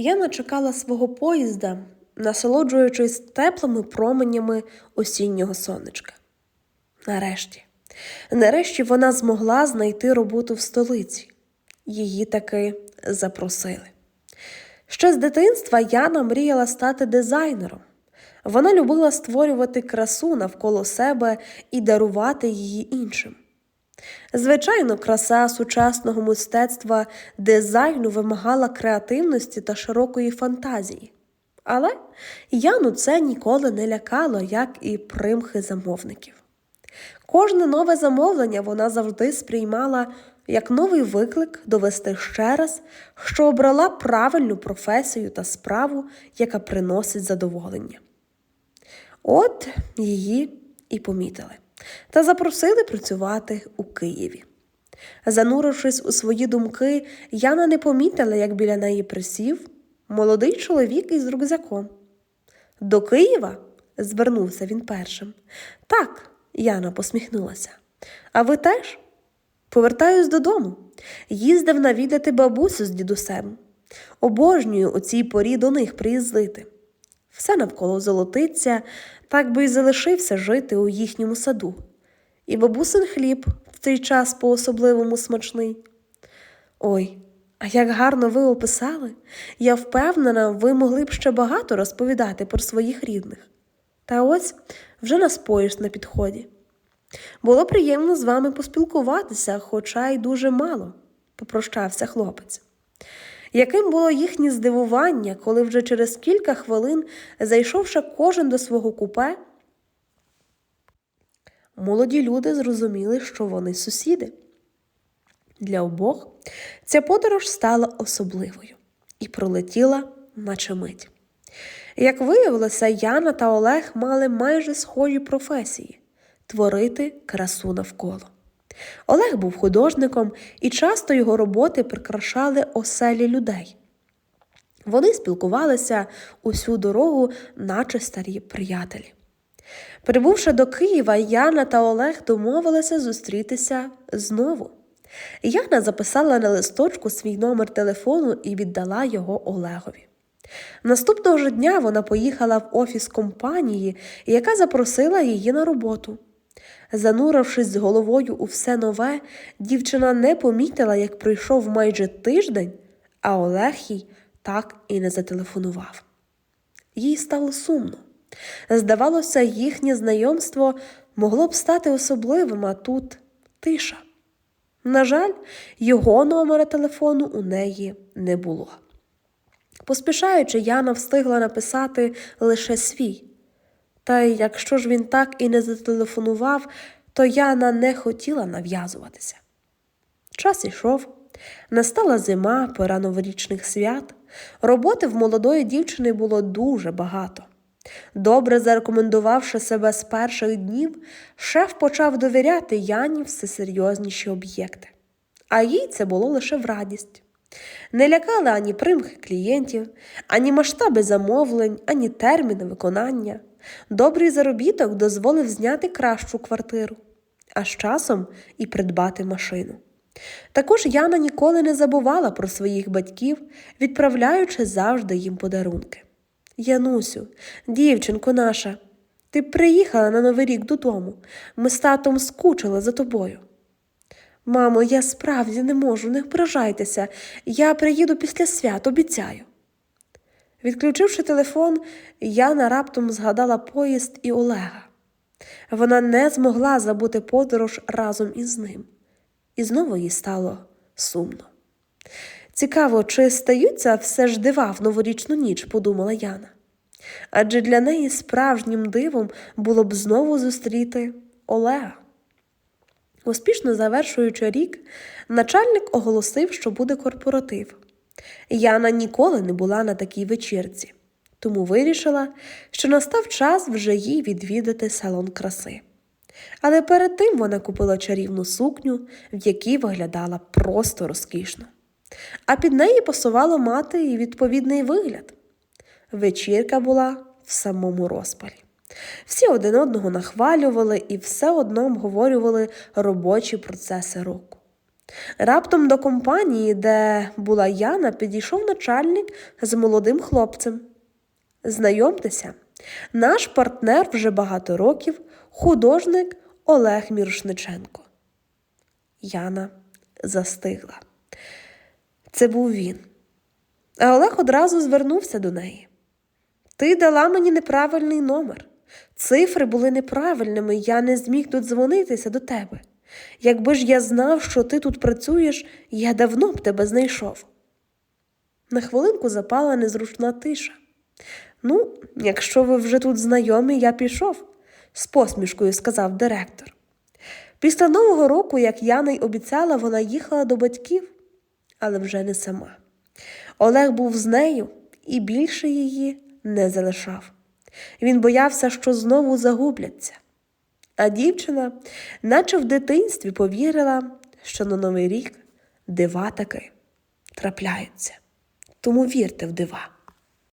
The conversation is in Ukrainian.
Яна чекала свого поїзда, насолоджуючись теплими променями осіннього сонечка. Нарешті, нарешті вона змогла знайти роботу в столиці. Її таки запросили. Ще з дитинства Яна мріяла стати дизайнером. Вона любила створювати красу навколо себе і дарувати її іншим. Звичайно, краса сучасного мистецтва дизайну вимагала креативності та широкої фантазії. Але Яну це ніколи не лякало, як і примхи замовників. Кожне нове замовлення вона завжди сприймала як новий виклик довести ще раз, що обрала правильну професію та справу, яка приносить задоволення. От її і помітили та запросили працювати у Києві. Занурившись у свої думки, Яна не помітила, як біля неї присів молодий чоловік із рюкзаком. До Києва? звернувся він першим. Так, Яна посміхнулася. А ви теж? Повертаюсь додому. Їздив навідати бабусю з дідусем. Обожнюю у цій порі до них приїздити. Все навколо золотиться, так би й залишився жити у їхньому саду. І бабусин хліб в цей час по-особливому смачний. Ой, а як гарно ви описали, я впевнена, ви могли б ще багато розповідати про своїх рідних. Та ось вже нас поїзд на підході. Було приємно з вами поспілкуватися, хоча й дуже мало, попрощався хлопець. Яким було їхнє здивування, коли вже через кілька хвилин, зайшовши кожен до свого купе, молоді люди зрозуміли, що вони сусіди. Для обох ця подорож стала особливою і пролетіла, наче мить. Як виявилося, Яна та Олег мали майже схожі професії творити красу навколо. Олег був художником, і часто його роботи прикрашали оселі людей. Вони спілкувалися усю дорогу, наче старі приятелі. Прибувши до Києва, Яна та Олег домовилися зустрітися знову. Яна записала на листочку свій номер телефону і віддала його Олегові. Наступного ж дня вона поїхала в офіс компанії, яка запросила її на роботу. Занурившись з головою у все нове, дівчина не помітила, як пройшов майже тиждень, а Олег їй так і не зателефонував. Їй стало сумно. Здавалося, їхнє знайомство могло б стати особливим, а тут тиша. На жаль, його номера телефону у неї не було. Поспішаючи, Яна встигла написати лише свій. Та й якщо ж він так і не зателефонував, то Яна не хотіла нав'язуватися. Час ішов, настала зима, пора новорічних свят. Роботи в молодої дівчини було дуже багато. Добре зарекомендувавши себе з перших днів, шеф почав довіряти Яні все серйозніші об'єкти. А їй це було лише в радість. Не лякали ані примхи клієнтів, ані масштаби замовлень, ані терміни виконання. Добрий заробіток дозволив зняти кращу квартиру, а з часом і придбати машину. Також Яна ніколи не забувала про своїх батьків, відправляючи завжди їм подарунки. Янусю, дівчинко наша, ти приїхала на Новий рік додому. Ми з татом скучили за тобою. Мамо, я справді не можу, не ображайтеся. Я приїду після свят, обіцяю. Відключивши телефон, Яна раптом згадала поїзд і Олега. Вона не змогла забути подорож разом із ним, і знову їй стало сумно. Цікаво, чи стаються все ж дива в новорічну ніч, подумала Яна. Адже для неї справжнім дивом було б знову зустріти Олега. Успішно завершуючи рік, начальник оголосив, що буде корпоратив. Яна ніколи не була на такій вечірці, тому вирішила, що настав час вже їй відвідати салон краси. Але перед тим вона купила чарівну сукню, в якій виглядала просто розкішно. А під неї пасувало мати і відповідний вигляд. Вечірка була в самому розпалі. Всі один одного нахвалювали і все одно обговорювали робочі процеси року. Раптом до компанії, де була Яна, підійшов начальник з молодим хлопцем. Знайомтеся, наш партнер вже багато років, художник Олег Мірошниченко. Яна застигла. Це був він. А Олег одразу звернувся до неї. Ти дала мені неправильний номер. Цифри були неправильними, я не зміг додзвонитися до тебе. Якби ж я знав, що ти тут працюєш, я давно б тебе знайшов. На хвилинку запала незручна тиша. Ну, якщо ви вже тут знайомі, я пішов, з посмішкою сказав директор. Після Нового року, як Яна й обіцяла, вона їхала до батьків, але вже не сама. Олег був з нею і більше її не залишав. Він боявся, що знову загубляться. А дівчина, наче в дитинстві, повірила, що на Новий рік дива таки трапляються. Тому вірте в дива.